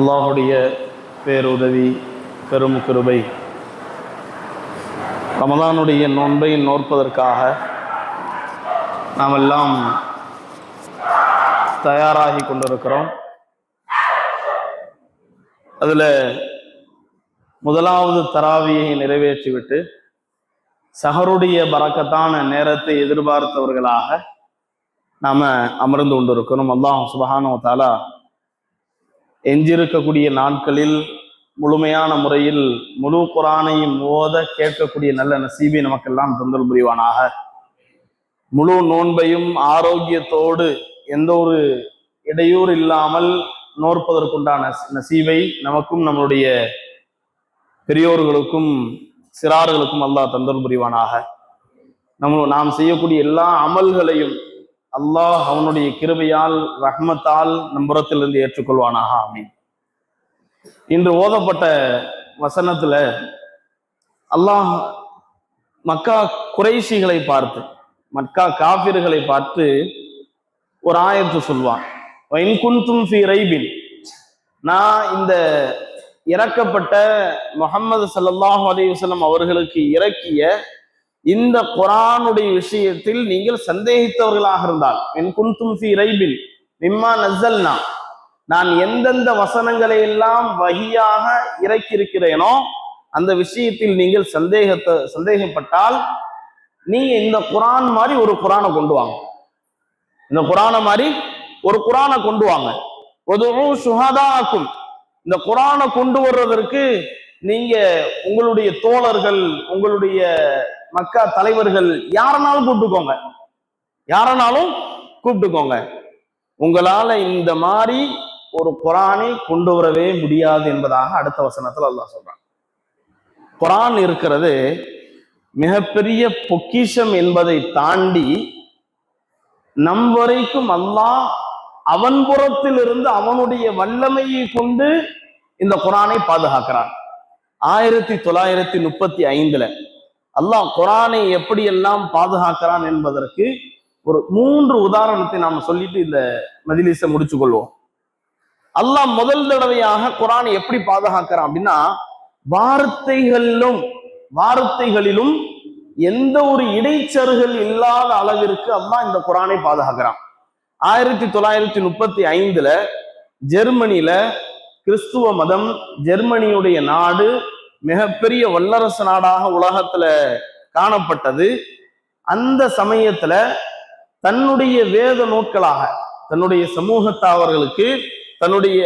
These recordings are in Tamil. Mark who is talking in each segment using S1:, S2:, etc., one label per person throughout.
S1: அல்லாஹுடைய பேருதவி பெரும் கிருபை. ரமதானுடைய நோன்பை நோற்பதற்காக நாம் எல்லாம் தயாராகி கொண்டிருக்கிறோம். அதில் முதலாவது தராவியை நிறைவேற்றிவிட்டு சஹருடைய பறக்கத்தான நேரத்தை எதிர்பார்த்தவர்களாக நாம அமர்ந்து கொண்டிருக்கிறோம். அல்லாஹ் சுபஹானோ தாலா எஞ்சிருக்கக்கூடிய நாட்களில் முழுமையான முறையில் முழு குரானையும் ஓத கேட்கக்கூடிய நல்ல நசீபை நமக்கெல்லாம் தொந்தல் புரிவானாக. முழு நோன்பையும் ஆரோக்கியத்தோடு எந்த ஒரு இடையூறு இல்லாமல் நோற்பதற்குண்டான நசீவை நமக்கும் நம்மளுடைய பெரியோர்களுக்கும் சிறார்களுக்கும் அல்லாஹ் தந்தல் புரிவானாக. நம்ம நாம் செய்யக்கூடிய எல்லா அமல்களையும் அல்லாஹ் அவனுடைய கிருபையால் ரஹ்மத்தால் நம்புறத்திலிருந்து ஏற்றுக்கொள்வானாக. ஆமீன். இன்று ஓதப்பட்ட வசனத்துல அல்லாஹ் மக்கா குறைசிகளை பார்த்து மக்கா காபிர்களை பார்த்து ஒரு ஆயத்து சொல்வான். குன்தும் ஃபி ரைபின். நான் இந்த இறக்கப்பட்ட முகமது சல்லாஹ் அலி வசலம் அவர்களுக்கு இறக்கிய இந்த குரானுடைய விஷயத்தில் நீங்கள் சந்தேகித்தவர்களாக இருந்தால். என் குன்தும் சி ரைபின் மிம்மா நசல்னா நான் எந்தெந்த வசனங்களை எல்லாம் வகியாக இறக்கியிருக்கிறேனோ அந்த விஷயத்தில் நீங்கள் சந்தேகத்தை சந்தேகப்பட்டால் நீங்க இந்த குரான் மாதிரி ஒரு குரானை கொண்டு வாங்க. இந்த குரானை மாதிரி ஒரு குரானை கொண்டு வாங்க. ஒரு சுகாதாக்கும் இந்த குரானை கொண்டு வர்றதற்கு நீங்க உங்களுடைய தோழர்கள் உங்களுடைய மக்கா தலைவர்கள் யாரனாலும் கூப்பிட்டுக்கோங்க. யாரனாலும் கூப்பிட்டுக்கோங்க. உங்களால இந்த மாதிரி ஒரு குரானை கொண்டு வரவே முடியாது என்பதாக அடுத்த வசனத்துல அல்லாஹ் சொல்றான். குரான் இருக்கிறது மிகப்பெரிய பொக்கிஷம் என்பதை தாண்டி நம் வரைக்கும் அல்லாஹ் அவன் புறத்திலிருந்து அவனுடைய வல்லமையை கொண்டு இந்த குரானை பாதுகாக்கிறான். ஆயிரத்தி தொள்ளாயிரத்தி முப்பத்தி ஐந்துல அல்லாஹ் குரானை எப்படியெல்லாம் பாதுகாக்கிறான் என்பதற்கு ஒரு மூன்று உதாரணத்தை நாம சொல்லிட்டு இந்த மதிலிசை முடிச்சு கொள்வோம் அல்லாஹ் முதல் தடவையாக குரானை எப்படி பாதுகாக்கிறான் அப்படின்னா வார்த்தைகளிலும் வார்த்தைகளிலும் எந்த ஒரு இடைச்சறுகள் இல்லாத அளவிற்கு அல்லாஹ் இந்த குரானை பாதுகாக்கிறான். ஆயிரத்தி தொள்ளாயிரத்தி முப்பத்தி ஐந்துல ஜெர்மனியில கிறிஸ்துவ மதம் ஜெர்மனியுடைய நாடு மிகப்பெரிய வல்லரசு நாடாக உலகத்துல காணப்பட்டது. அந்த சமயத்துல தன்னுடைய வேத நூட்களாக தன்னுடைய சமூகத்தாவர்களுக்கு தன்னுடைய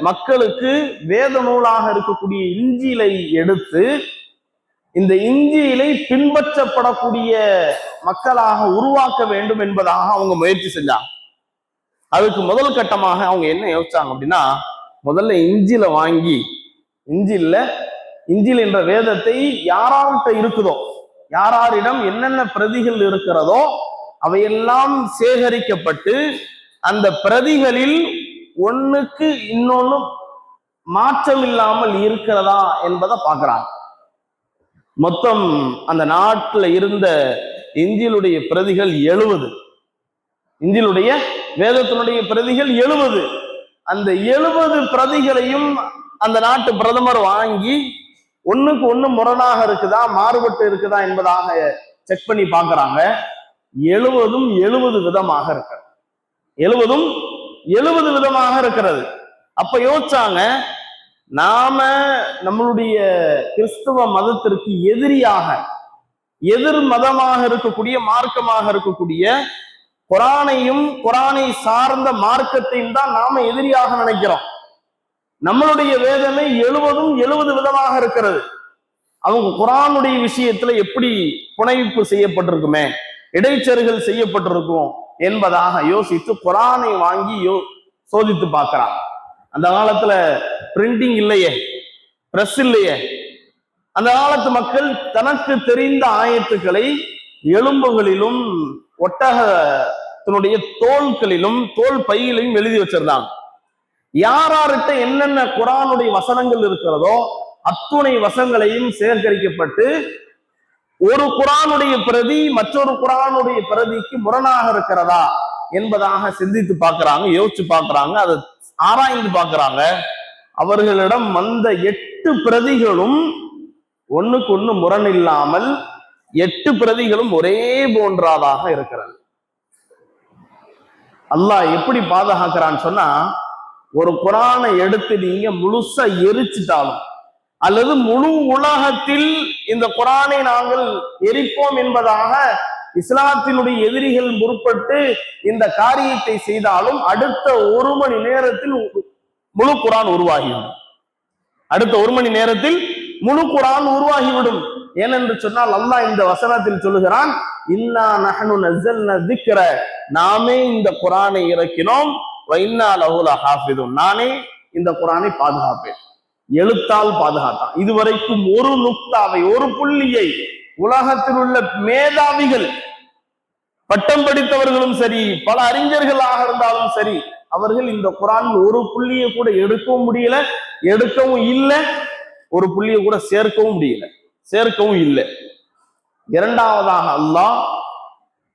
S1: மக்களுக்கு வேத நூலாக இருக்கக்கூடிய இஞ்சியிலை எடுத்து இந்த இஞ்சியிலை பின்பற்றப்படக்கூடிய மக்களாக உருவாக்க வேண்டும் என்பதாக அவங்க முயற்சி செஞ்சாங்க. அதுக்கு முதல் கட்டமாக அவங்க என்ன யோசிச்சாங்க அப்படின்னா முதல்ல இஞ்சில வாங்கி இஞ்சில்ல இஞ்சில் என்ற வேதத்தை யாரார்கிட்ட இருக்குதோ யாராரிடம் என்னென்ன பிரதிகள் இருக்கிறதோ அவையெல்லாம் சேகரிக்கப்பட்டு அந்த பிரதிகளில் ஒண்ணுக்கு இன்னொன்னு மாற்றம் இல்லாமல் இருக்கிறதா என்பதை பார்க்குறாங்க. மொத்தம் அந்த நாட்டில் இருந்த இஞ்சிலுடைய பிரதிகள் எழுபது இஞ்சிலுடைய வேதத்தினுடைய பிரதிகள் எழுபது அந்த எழுபது பிரதிகளையும் அந்த நாட்டு பிரதமர் வாங்கி ஒண்ணுக்கு ஒண்ணு முரணாக இருக்குதா மாறுபட்டு இருக்குதா என்பதாக செக் பண்ணி பாக்குறாங்க எழுவதும் எழுபது விதமாக இருக்கிறது. எழுவதும் எழுபது விதமாக இருக்கிறது. அப்ப யோசிச்சாங்க நாம நம்மளுடைய கிறிஸ்துவ மதத்திற்கு எதிரியாக எதிர் மதமாக இருக்கக்கூடிய மார்க்கமாக இருக்கக்கூடிய குரானையும் குரானை சார்ந்த மார்க்கத்தையும் தான் நாம எதிரியாக நினைக்கிறோம். நம்மளுடைய வேதனை எழுவதும் எழுபது விதமாக இருக்கிறது. அவங்க குரானுடைய விஷயத்துல எப்படி புனைவிப்பு செய்யப்பட்டிருக்குமே இடைச்சறுகள் செய்யப்பட்டிருக்கும் என்பதாக யோசித்து குரானை வாங்கி யோ சோதித்து பார்க்கிறான். அந்த காலத்துல பிரிண்டிங் இல்லையே பிரஸ் இல்லையே. அந்த காலத்து மக்கள் தனக்கு தெரிந்த ஆயத்துக்களை எலும்புகளிலும் ஒட்டகத்தினுடைய தோள்களிலும் தோல் பையிலையும் எழுதி வச்சிருந்தாங்க. யாரார்கிட்ட என்னென்ன குரானுடைய வசனங்கள் இருக்கிறதோ அத்துணை வசங்களையும் சேகரிக்கப்பட்டு ஒரு குரானுடைய பிரதி மற்றொரு குரானுடைய பிரதிக்கு முரணாக இருக்கிறதா என்பதாக சிந்தித்து பார்க்கிறாங்க யோசிச்சு பார்க்கிறாங்க அதை ஆராய்ந்து பார்க்கிறாங்க. அவர்களிடம் வந்த எட்டு பிரதிகளும் ஒண்ணுக்கு ஒண்ணு முரண் இல்லாமல் எட்டு பிரதிகளும் ஒரே போன்றாதாக இருக்கிறது. அல்லாஹ் எப்படி பாதுகாக்கிறான்னு சொன்னா ஒரு குரானை எடுத்து நீங்க முழுசா எரிச்சிட்டாலும் அல்லது முழு உலகத்தில் இந்த குரானை நாங்கள் எரிப்போம் என்பதாக இஸ்லாத்தினுடைய எதிரிகள் முற்பட்டு இந்த காரியத்தை செய்தாலும் அடுத்த ஒரு மணி நேரத்தில் முழு குரான் உருவாகிவிடும். அடுத்த ஒரு மணி நேரத்தில் முழு குரான் உருவாகிவிடும். ஏனென்று சொன்னால் அல்லாஹ் இந்த வசனத்தில் சொல்லுகிறான் இன்னா நகனு நசல் திக்ர. நாமே இந்த குரானை இறக்கினோம். வைன்னா நானே இந்த குரானை பாதுகாப்பேன். எழுத்தால் பாதுகாத்தான். இதுவரைக்கும் ஒரு நுக்தாவை ஒரு புள்ளியை உலகத்தில் உள்ள மேதாவிகள் பட்டம் படித்தவர்களும் சரி பல அறிஞர்களாக இருந்தாலும் சரி அவர்கள் இந்த குரான் ஒரு புள்ளியை கூட எடுக்கவும் முடியல எடுக்கவும் இல்லை ஒரு புள்ளியை கூட சேர்க்கவும் முடியல. சேர்க்கவும் இல்லை. இரண்டாவதாக அல்லாஹ்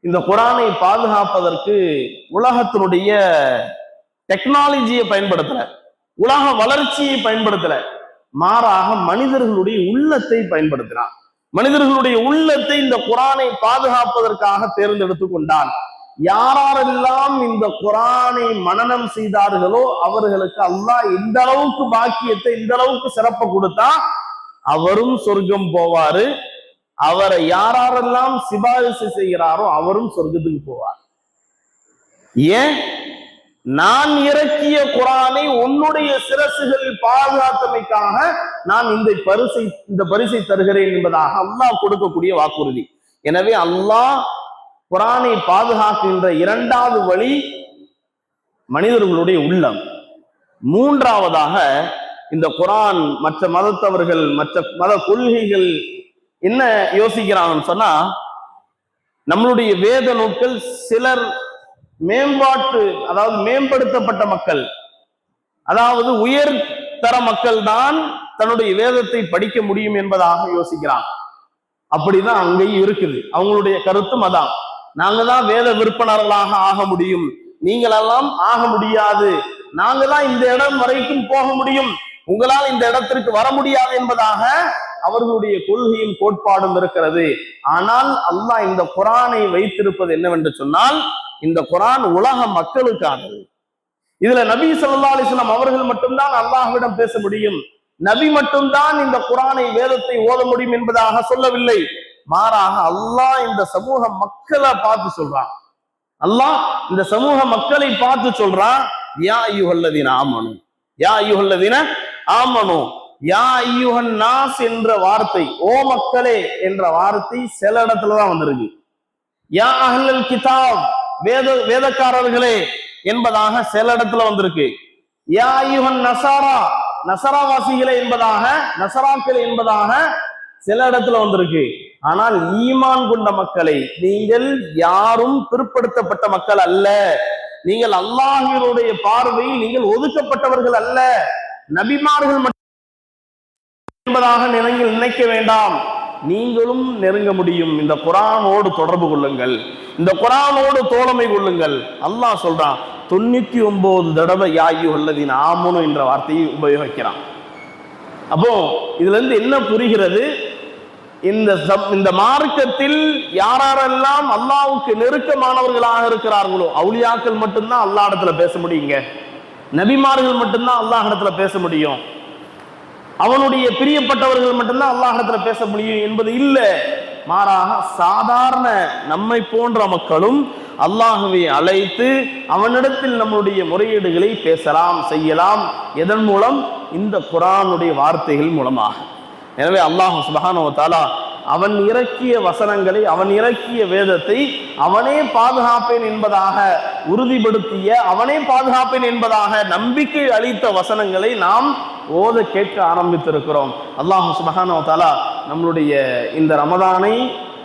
S1: இந்த குரானை பாதுகாப்பதற்கு உலகத்தினுடைய டெக்னாலஜியை பயன்படுத்தல. உலக வளர்ச்சியை பயன்படுத்தல. மாறாக மனிதர்களுடைய உள்ளத்தை பயன்படுத்தினான். மனிதர்களுடைய உள்ளத்தை இந்த குரானை பாதுகாப்பதற்காக தேர்ந்தெடுத்து கொண்டான். யாரெல்லாம் இந்த குரானை மனனம் செய்தார்களோ அவர்களுக்கு அல்லாஹ் இந்த அளவுக்கு பாக்கியத்தை இந்த அளவுக்கு சிறப்பை கொடுத்தா அவரும் சொர்க்கம் போவாரு. அவரை யாரெல்லாம் சிபாரிசு செய்கிறாரோ அவரும் சொர்க்கத்துக்கு போவார். ஏன்? நான் இறக்கிய குரானை உன்னுடைய சிரசுகளில் பாதுகாத்தமைக்காக நான் இந்த பரிசை இந்த பரிசை தருகிறேன் என்பதாக அல்லாஹ் கொடுக்கக்கூடிய வாக்குறுதி. எனவே அல்லாஹ் குரானை பாதுகாக்கின்ற இரண்டாவது வழி மனிதர்களுடைய உள்ளம். மூன்றாவதாக இந்த குரான் மற்ற மதத்தவர்கள் மற்ற மத கொள்கைகள் என்ன யோசிக்கிறாங்கன்னு சொன்னா நம்மளுடைய வேத நூல்கள் சிலர் மேம்பாட்டு அதாவது மேம்படுத்தப்பட்ட மக்கள். அதாவது உயர் தர மக்கள் தான் தன்னுடைய வேதத்தை படிக்க முடியும் என்பதாக யோசிக்கிறான். அப்படிதான் அங்கேயும் இருக்குது. அவங்களுடைய கருத்தும் அதான். நாங்க தான் வேத விற்பனர்களாக ஆக முடியும். நீங்களெல்லாம் ஆக முடியாது. நாங்க தான் இந்த இடம் வரைக்கும் போக முடியும். உங்களால் இந்த இடத்திற்கு வர முடியாது என்பதாக அவர்களுடைய கொள்கையும் கோட்பாடும் இருக்கிறது. ஆனால் அல்லாஹ் இந்த குரானை வைத்திருப்பது என்னவென்று சொன்னால் இந்த குரான் உலக மக்களுக்கானது. இதுல நபி ஸல்லல்லாஹு அலிஸ்லாம் அவர்கள் மட்டும்தான் அல்லாஹ்விடம் பேச முடியும். நபி மட்டும்தான் இந்த குரானை வேதத்தை ஓத முடியும் என்பதாக சொல்லவில்லை. மாறாக அல்லாஹ் இந்த சமூக மக்களை பார்த்து சொல்றான். அல்லாஹ் இந்த சமூக மக்களை பார்த்து சொல்றான் யா ஐயுஹல்லதீன ஆமனு யா ஐயுஹல்லதீன ஆமனு யா ஐயுகன் நாஸ் என்ற வார்த்தை ஓ மக்களே என்ற வார்த்தை சில இடத்துலதான் வந்திருக்கு. யா அஹ்லல் கிதாப் வேத வேதக்காரர்களே என்பதாக சில இடத்துல வந்திருக்கு. யா நசாரா நசராவாசிகளே என்பதாக நசராக்கள் என்பதாக சில இடத்துல வந்திருக்கு. ஆனால் ஈமான் கொண்ட மக்களை நீங்கள் யாரும் பிற்படுத்தப்பட்ட மக்கள் அல்ல. நீங்கள் அல்லாஹினுடைய பார்வையில் நீங்கள் ஒதுக்கப்பட்டவர்கள் அல்ல. நபிமார்கள் மட்டும் என்பதாக நீங்கள் நினைக்க வேண்டாம். நீங்களும் நெருங்க முடியும். இந்த குரானோடு தொடர்பு கொள்ளுங்கள். இந்த குரானோடு தோழமை கொள்ளுங்கள். அல்லாஹ் சொல்றான் தொண்ணூத்தி ஒன்பது தடவை யாயு அல்லதின் ஆமுனு என்ற வார்த்தையை உபயோகிக்கிறான். அப்போ இதுல இருந்து என்ன புரிகிறது? இந்த சம்- இந்த மார்க்கத்தில் யாரெல்லாம் அல்லாவுக்கு நெருக்கமானவர்களாக இருக்கிறார்களோ அவுளியாக்கள் மட்டும்தான் அல்லாஹ் இடத்துல பேச முடியுங்க. நபிமார்கள் மட்டும்தான் அல்லாஹ் இடத்துல பேச முடியும். அவனுடைய பிரியப்பட்டவர்கள் மட்டும்தான் அல்லாஹிடத்துல பேச முடியும் என்பது இல்லை. மாறாக சாதாரண நம்மை போன்ற மக்களும் அல்லாஹுவை அழைத்து அவனிடத்தில் நம்முடைய முறையீடுகளை பேசலாம் செய்யலாம் எதன் மூலம்? இந்த குரானுடைய வார்த்தைகள் மூலமாக. எனவே அல்லாஹ் சுபஹானஹு அவன் இறக்கிய வசனங்களை அவன் இறக்கிய வேதத்தை அவனே பாதுகாப்பேன் என்பதாக உறுதிப்படுத்திய அவனே பாதுகாப்பேன் என்பதாக நம்பிக்கை அளித்த வசனங்களை நாம் ஓத கேட்க ஆரம்பித்திருக்கிறோம். அல்லாஹ் சுபஹானோ தாலா நம்மளுடைய இந்த ரமதானை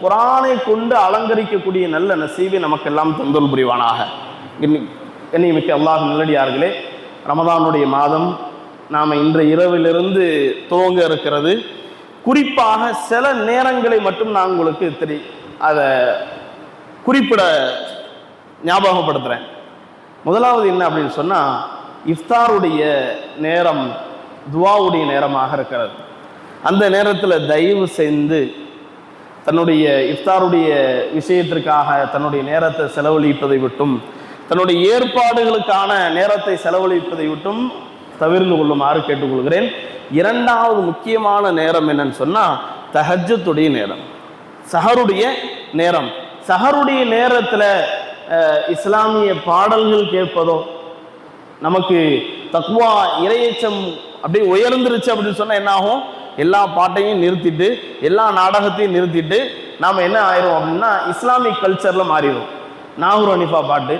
S1: குரானை கொண்டு அலங்கரிக்கக்கூடிய நல்ல நசீவை நமக்கெல்லாம் தொந்தல் புரிவானாக. என்னை மிக்க அல்லாஹ் நல்லடியார்களே ரமதானுடைய மாதம் நாம் இன்று இரவிலிருந்து துவங்க இருக்கிறது. குறிப்பாக சில நேரங்களை மட்டும் நான் உங்களுக்கு தெரி அதை குறிப்பிட ஞாபகப்படுத்துகிறேன் முதலாவது என்ன அப்படின்னு சொன்னால் இஃப்தாருடைய நேரம் துவாவுடைய நேரமாக இருக்கிறது. அந்த நேரத்தில் தயவு செய்து தன்னுடைய இஃப்தாருடைய விஷயத்திற்காக தன்னுடைய நேரத்தை செலவழிப்பதை விட்டும் தன்னுடைய ஏற்பாடுகளுக்கான நேரத்தை செலவழிப்பதை விட்டும் தவிர்ந்து கொள்ளுமாறு கேட்டுக்கொள்கிறேன். இரண்டாவது முக்கியமான நேரம் என்னன்னு சொன்னால் தஹஜத்துடைய நேரம். சஹருடைய நேரம். சஹருடைய நேரத்தில் இஸ்லாமிய பாடல்கள் கேட்பதோ நமக்கு தக்குவா இரையச்சம் அப்படியே உயர்ந்துருச்சு அப்படின்னு சொன்னால் என்ன ஆகும்? எல்லா பாட்டையும் நிறுத்திட்டு எல்லா நாடகத்தையும் நிறுத்திட்டு நாம் என்ன ஆயிரும் அப்படின்னா இஸ்லாமிக் கல்ச்சரில் மாறிடும் நாகூர் அனிஃபா பாட்டு.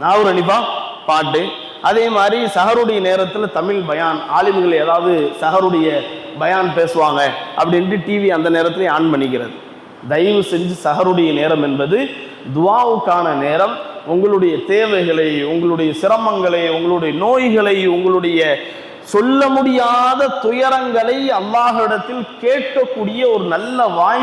S1: நாகூர் அனிஃபா பாட்டு. அதே மாதிரி சஹருடைய நேரத்தில் தமிழ் பயான் ஆலிம்கள் ஏதாவது சஹருடைய பயான் பேசுவாங்க அப்படின்ட்டு டிவி அந்த நேரத்திலே ஆன் பண்ணிக்கிறது. தயவு செஞ்சு சஹருடைய நேரம் என்பது துவாவுக்கான நேரம். உங்களுடைய தேவைகளை உங்களுடைய சிரமங்களை உங்களுடைய நோய்களை உங்களுடைய சொல்ல முடியாத துயரங்களை அல்லாஹிடத்தில் கேட்கக்கூடிய ஒரு நல்ல வாய்